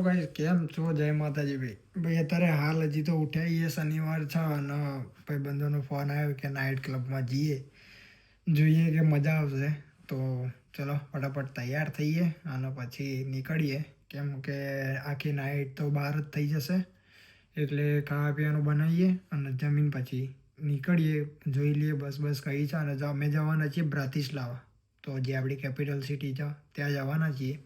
Hello guys કેમ છો? જય માતાજી ભાઈ. ભાઈ, અત્યારે હાલ હજી તો ઉઠ્યા છીએ શનિવાર છે અને ભાઈ બંધોનો ફોન આવ્યો કે નાઇટ ક્લબમાં જઈએ. જોઈએ કે મજા આવશે. તો ચલો, ફટાફટ તૈયાર થઈએ અને પછી નીકળીએ. કેમ કે આખી નાઇટ તો બહાર જ થઈ જશે. એટલે ખાવા પીવાનું બનાવીએ અને જમીન પછી નીકળીએ. જોઈ લઈએ, બસ બસ કઈ છે અને અમે જવાના છીએ બ્રાતિસ્લાવા તો જે આપણી કેપિટલ સિટી છે, ત્યાં જવાના છીએ.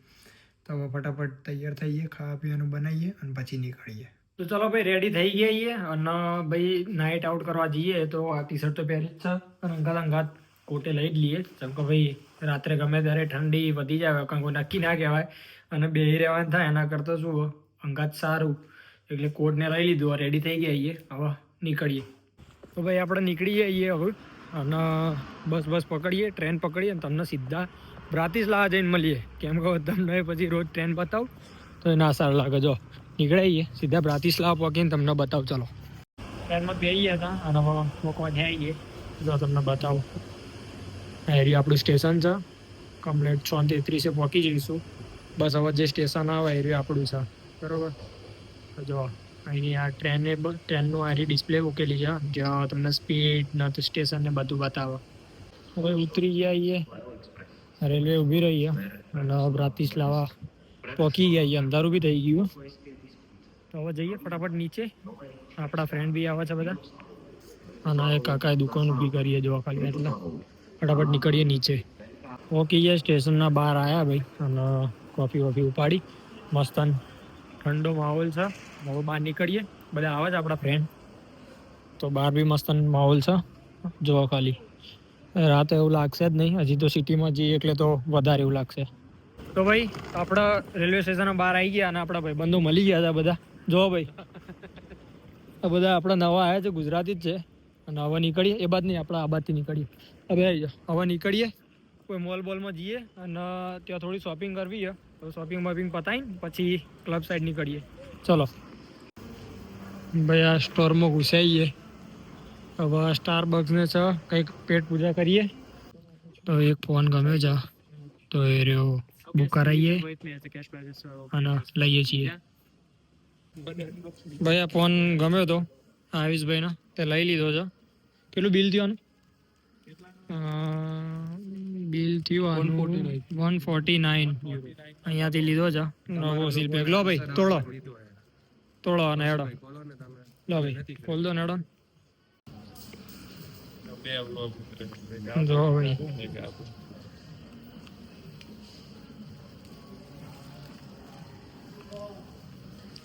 તો હવે ફટાફટ તૈયાર થઈએ, ખાવા પીવાનું બનાવીએ અને પછી નીકળીએ. તો ચલો ભાઈ રેડી થઈ ગયા છીએ અને ભાઈ નાઇટ આઉટ કરવા જઈએ. તો આ ટી શર્ટ તો પહેરી જ છે. અંગાત અંગાત કોટે લઈ જ લઈએ. જેમ કે ભાઈ, રાત્રે ગમે ત્યારે ઠંડી વધી જાય કાંઈ કોઈ નક્કી ના કહેવાય. અને બે રહેવાનું થાય, એના કરતાં શું અંગાત સારું. એટલે કોટને લઈ લીધું રેડી થઈ ગયા છીએ. હવે નીકળીએ. તો ભાઈ, આપણે નીકળી જઈએ હવે. અને બસ બસ પકડીએ ટ્રેન પકડીએ અને તમને સીધા બ્રાતિસ્લાવા જઈને મળીએ. કેમ કે તમને પછી રોજ ટ્રેન બતાવું તો એ ના સારું લાગે. જો નીકળાઈએ સીધા બ્રાતિસ્લાવા પહોંચીને તમને બતાવું. ચલો. ટ્રેનમાં ગયા હતા અને પહોંચવા જઈએ જો તમને બતાવું. આ એરિયા આપણું સ્ટેશન છે. કમ્પ્લેટ છ તેત્રીસે પહોંચી જઈશું. બસ હવે જે સ્ટેશન આવે એરિયા આપણું છે. બરોબર? જો અહીંની આ ટ્રેને ટ્રેનનું આ ડિસ્પ્લે મૂકેલી છે. જ્યાં તમને સ્પીડ ને સ્ટેશન ને બધું બતાવે. હવે ઉતરી છીએ. રેલવે ઊભી રહી અને બ્રાતિસ્લાવા પહોંચી ગયા છીએ અંધારું બી થઈ ગયું. તો હવે જઈએ ફટાફટ નીચે. આપણા ફ્રેન્ડ બી આવે છે બધા. અને એ કાકાએ દુકાન ઊભી કરીએ જોવા ખાલી. એટલે ફટાફટ નીકળીએ નીચે. પહોંચી ગયા સ્ટેશનના બહાર આવ્યા ભાઈ. અને કોફી વોફી ઉપાડી. મસ્ત ઠંડો માહોલ છે. હવે બહાર નીકળીએ. બધા આવે છે આપણા ફ્રેન્ડ તો બહાર બી મસ્ત માહોલ છે. જોવા ખાલી. રાતે એવું લાગશે જ નહીં. હજી તો સિટીમાં જઈએ એટલે તો વધારે એવું લાગશે. તો ભાઈ, આપણા રેલવે સ્ટેશન બહાર આવી ગયા અને આપણા ભાઈ બંધો મળી ગયા હતા બધા. જો ભાઈ, આ બધા આપણા નવા આવ્યા છે, ગુજરાતી જ છે. અને હવે નીકળીએ. એ બાદ નહીં, આપણા આ બાદથી નીકળીએ. હવે હવે નીકળીએ, કોઈ મોલ બોલમાં જઈએ અને ત્યાં થોડી શોપિંગ કરવી છે. તો શોપિંગ વોપિંગ પતાવીને પછી ક્લબ સાઈડ નીકળીએ. ચલો. ભાઈ, આ સ્ટોરમાં ઘુસાઈએ હવે સ્ટાર બક્સને છે, કંઈક પેટ પૂજા કરીએ. તો એક ફોન ગમ્યો છે. તો એ રહ્યો બુક કરાવીએ અને લઈએ છીએ. ભાઈ, આ ફોન ગમ્યો તો આયુષભાઈનો, તે લઈ લીધો છે. કેટલું બિલ થયું બિલ થયું વન ફોર્ટી નાઇન. અહીંયાથી લીધો છે. નવો સીલ પેક. લો, ભાઈ, તોડો. તોડો અને હેડો. લો, ભાઈ, ખોલ દો ને હેડો જો ભાઈ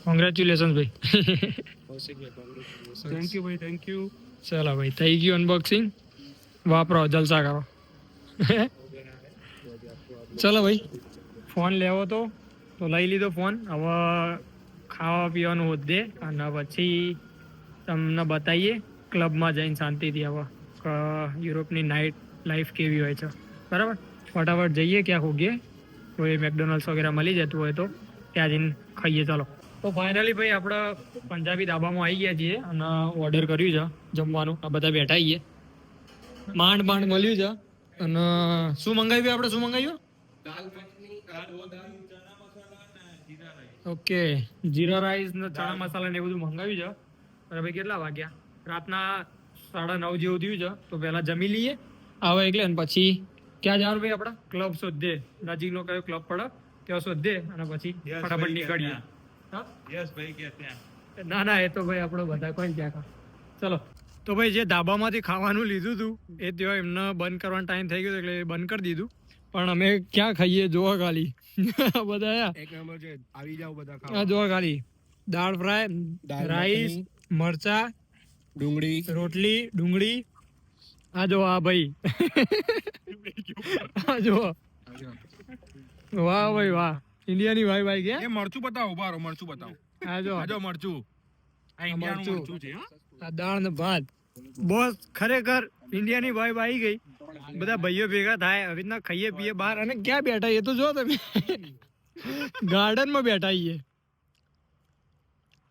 કોંગ્રેચ્યુલેશન ભાઈ થેન્ક યુ ભાઈ થેન્ક યુ ચાલો ભાઈ થઈ ગયું અનબોક્સિંગ વાપરો જલસા કરો ચલો ભાઈ ફોન લેવો તો તો લઈ લીધો ફોન હવે ખાવા પીવાનું હોદ્દે અને પછી તમને બતાવીએ ક્લબમાં જઈને શાંતિથી હવે કે યુરોપની નાઇટ લાઈફ કેવી હોય છે? બરાબર? ફટાફટ જઈએ ક્યાં હોગીએ. કોઈ મેકડોનલ્ડ્સ વગેરે મળી જતું હોય તો ત્યાં જઈને ખાઈએ. ચાલો. તો ફાઇનલી ભાઈ આપણે પંજાબી ધાબામાં આવી ગયા છીએ અને ઓર્ડર કર્યું છે જમવાનું. આ બધા બેઠા છીએ. માંડ માંડ મળ્યું છે. અને શું મંગાવ્યું આપણે? શું મંગાવ્યું? ઓકે. જીરા રાઈસ ને ચણા મસાલા ને એ બધું મંગાવ્યું છે. બરાબર ભાઈ કેટલા વાગ્યા? રાતના સાડા નવ જેવું થયું છે. તો પહેલા જમી લઈએ. આવે એટલે અને પછી ક્યાં જવાનું ભાઈ આપણે? ક્લબ શોધે નજીકનો કયો ક્લબ પડે? ત્યાં શોધે અને પછી ફટાફટ નીકળીએ. યસ ભાઈ કે ત્યાં. ના ના એ તો ભાઈ આપણે બધા કોઈ ત્યાં ચલો. તો ભાઈ જે ધાબામાંથી ખાવાનું લીધું હતું એ ત્યાં એમને બંધ કરવાનો ટાઈમ થઈ ગયો એટલે એ બંધ કરી દીધું. પણ અમે ક્યાં ખાઈએ? જોવા ખાલી. બધા એક નંબર છે. આવી જાવ બધા આ જોવા ખાલી. દાળ ફ્રાય રાઈસ મરચા ડુંગળી. રોટલી ડુંગળી. આ જો આ ભાઈ. આ જો. વાહ ભાઈ વાહ. ઇન્ડિયાની ભાઈ ભાઈ કે એ મરચું બતાવો બારો મરચું બતાવો આ જો. આ જો મરચું. આ ઇન્ડિયાનું મરચું. છે આ દાળ ને ભાત. બોસ ખરેખર ઇન્ડિયાની ભાઈ ભાઈ ગઈ. બધા ભાઈઓ ભેગા થાય આવી રીતના ખાઈએ પીએ બહાર. અને ક્યાં બેઠા એ તો જો તમે. ગાર્ડનમાં બેઠા છીએ.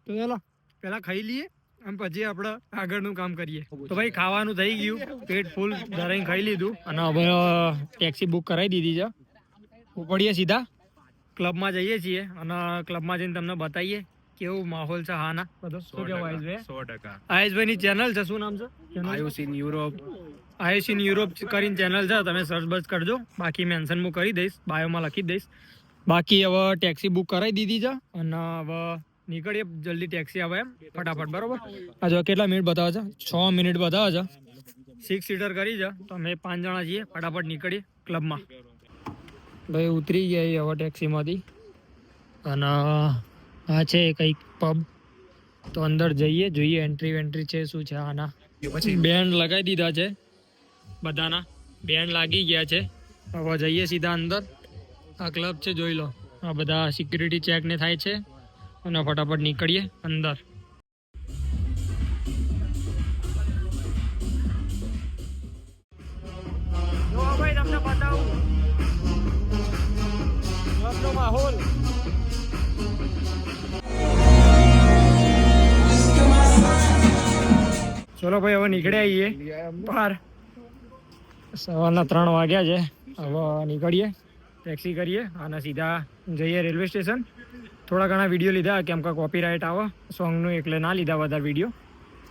તો ચાલો. પેલા ખાઈ લઈએ. અને પછી આપણે આગળનું કામ કરીએ. તો ભાઈ ખાવાનું થઈ ગયું. પેટ ફૂલ ધરાઈને ખાઈ લીધું. અને હવે ટેક્સી બુક કરાવી દીધી છે. ઉપડીએ સીધા. ક્લબમાં જઈએ છીએ અને ક્લબમાં જઈને તમને બતાવીએ કેવું માહોલ છે હા ના બધો. શું કેવું આયુષભાઈ? સો ટકા. આયુષભાઈની ચેનલ છે શું નામ છે? Ayush in Europe. Ayush in Europe કરીને ચેનલ છે તમે સર્ચ બસ કરજો. બાકી મેન્શન હું કરી દઈશ બાયોમાં લખી દઈશ. બાકી હવે ટેક્સી બુક કરાવી દીધી છે અને હવે નીકળીએ જલ્દી ટેક્સી આવે એમ ફટાફટ બરોબર? આ જો કેટલા મિનિટ બતાવે છે? છ મિનિટ બતાવે છે. સિક્સ સીટર કરી છે તો અમે પાંચ જણા છીએ ફટાફટ નીકળીએ ક્લબમાં ભાઈ ઉતરી ગયા હવે ટેક્સીમાંથી અને આ છે કંઈક પબ તો અંદર જઈએ જોઈએ એન્ટ્રી વેન્ટ્રી છે શું છે આના. પછી? બેન્ડ લગાવી દીધા છે બધાના. બેન્ડ લાગી ગયા છે. હવે જઈએ સીધા અંદર. આ ક્લબ છે જોઈ લો. આ બધા સિક્યુરિટી ચેક ને થાય છે. અને ફટાફટ નીકળીએ અંદર. તમને બતાવું. માહોલ. ચલો ભાઈ હવે નીકળ્યા આવીએ બહાર. સવારના ત્રણ વાગ્યા છે. હવે નીકળીએ ટેક્સી કરીએ અને સીધા જઈએ રેલવે સ્ટેશન. થોડા ઘણા વીડિયો લીધા કેમ કે કોપીરાઇટ આવે. સોંગનું એટલે ના લીધા વધારે વીડિયો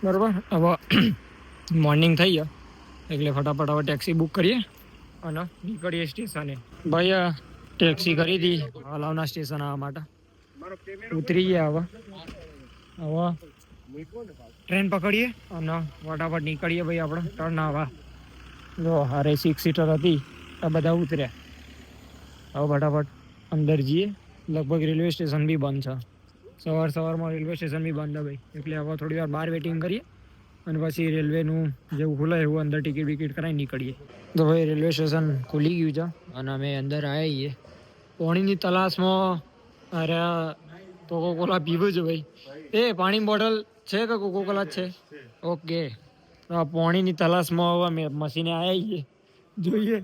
બરાબર? હવે મોર્નિંગ થઈ ગયો. એટલે ફટાફટ હવે ટેક્સી બુક કરીએ અને નીકળીએ સ્ટેશને ભાઈ ટેક્સી કરી હતી અલાવના સ્ટેશન આવવા માટે. ઉતરી ગયા હવે. હવે ટ્રેન પકડીએ અને ફટાફટ નીકળીએ ભાઈ આપણે ટર્ન આવવા જો, હારે સિક્સ સીટર હતી. આ બધા ઉતર્યા. હવે ફટાફટ અંદર જઈએ. લગભગ રેલવે સ્ટેશન બી બંધ છે. સવાર સવારમાં રેલવે સ્ટેશન બી બંધ ભાઈ. એટલે હવે થોડી વાર બહાર વેટિંગ કરીએ અને પછી રેલવેનું જેવું ખુલે એવું અંદર ટિકિટ બિકિટ કરાવી નીકળીએ. તો ભાઈ રેલવે સ્ટેશન ખુલી ગયું છે અને અમે અંદર આવ્યા છીએ પાણીની તલાશમાં અરે કોકો કોલા પીવું છે ભાઈ. એ પાણી બોટલ છે કે કોકો કોલા છે? ઓકે. તો પાણીની તલાશમાં હવે અમે મશીને આવ્યા છીએ જોઈએ.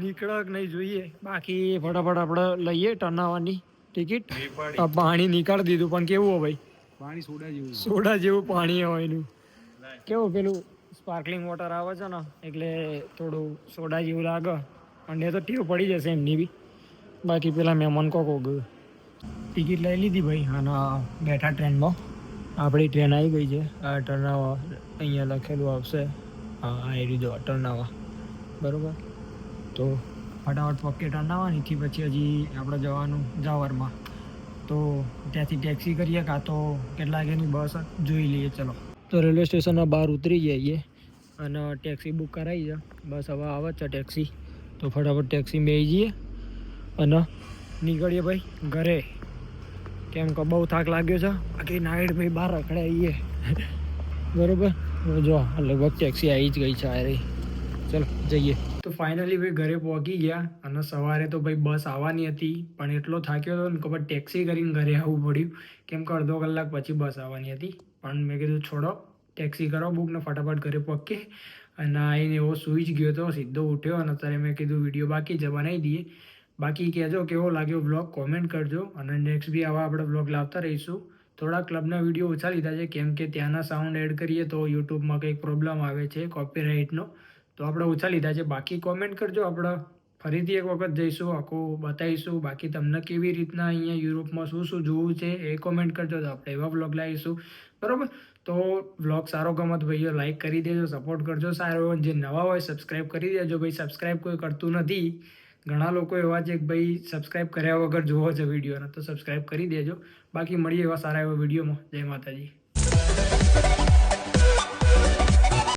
નીકળક નહીં જોઈએ. બાકી ફટાફટ આપણે લઈએ ટર્નાવાની ટિકિટ? આ પાણી નીકાળી દીધું પણ કેવું હોય ભાઈ? પાણી સોડા જેવું સોડા જેવું પાણી હોય એનું. કેવું પેલું સ્પાર્કલિંગ વોટર આવે છે ને એટલે થોડું સોડા જેવું લાગે. અને એ તો ટેવ પડી જશે એમની બી. બાકી પેલા મહેમાન કોક ગયું. ટિકિટ લઈ લીધી ભાઈ અને બેઠા ટ્રેનમાં. આપણી ટ્રેન આવી ગઈ છે. આ ટર્નાવા અહીંયા લખેલું આવશે. હા આવી રીતો ટર્નાવા બરાબર? તો ફટાફટ પોકેટ અંડાવવાની નીથી પછી હજી આપણે જવાનું જાવરમાં. તો ત્યાંથી ટેક્સી કરીએ કાં તો કેટલા વાગ્યાની બસ જોઈ લઈએ, ચલો. તો રેલવે સ્ટેશનના બહાર ઉતરી જઈએ અને ટેક્સી બુક કરાવી છે. બસ હવે આવે છે ટેક્સી તો ફટાફટ ટેક્સી બેસી જઈએ અને નીકળીએ ભાઈ ઘરે. કેમ કે બહુ થાક લાગ્યો છે. બાકી નાઈટ ભાઈ બહાર રખડાઈએ બરોબર? જો લગભગ ટેક્સી આવી જ ગઈ છે, આ રહી. ચલો, જઈએ. તો ફાઇનલી ભાઈ ઘરે પહોંચી ગયા અને સવારે તો ભાઈ બસ આવવાની હતી, પણ એટલો થાક્યો હતો ને કે ટેક્સી કરીને ઘરે આવવું પડ્યું. કેમ કે અડધો કલાક પછી બસ આવવાની હતી. પણ મેં કીધું છોડો ટેક્સી કરો બુક ફટાફટ ઘરે પહોંચી અને આવીને એવો સૂઈ જ ગયો હતો સીધો ઉઠ્યો અને અત્યારે મેં કીધું વીડિયો બાકી છે, બનાવી દઈએ. બાકી કહેજો કેવો લાગ્યો બ્લોગ કોમેન્ટ કરજો. અને નેક્સ્ટ બી આવા આપણે બ્લોગ લાવતા રહીશું. થોડા ક્લબના વીડિયો ઓછા લીધા છે, કેમ કે ત્યાંના સાઉન્ડ એડ કરીએ તો યુટ્યુબમાં કંઈક પ્રોબ્લેમ આવે છે કોપીરાઇટનો તો આપણે ઓછા લીધા છે. બાકી કોમેન્ટ કરજો. આપણે ફરીથી એક વખત જઈશું, આખું બતાવીશું. બાકી તમને કેવી રીતના અહીંયા યુરોપમાં શું શું જોવું છે એ કોમેન્ટ કરજો. તો આપણે એવા બ્લોગ લાવીશું. બરાબર? તો બ્લોગ સારો ગમત ભાઈઓ લાઈક કરી દેજો સપોર્ટ કરજો સારો જે નવા હોય સબસ્ક્રાઈબ કરી દેજો. ભાઈ સબસ્ક્રાઈબ કોઈ કરતું નથી. ઘણા લોકો એવા છે કે ભાઈ સબસ્ક્રાઈબ કર્યા વગર જોવો છે વિડીયોને તો સબસ્ક્રાઈબ કરી દેજો. બાકી મળીએ એવા સારા એવા વિડીયોમાં જય માતાજી.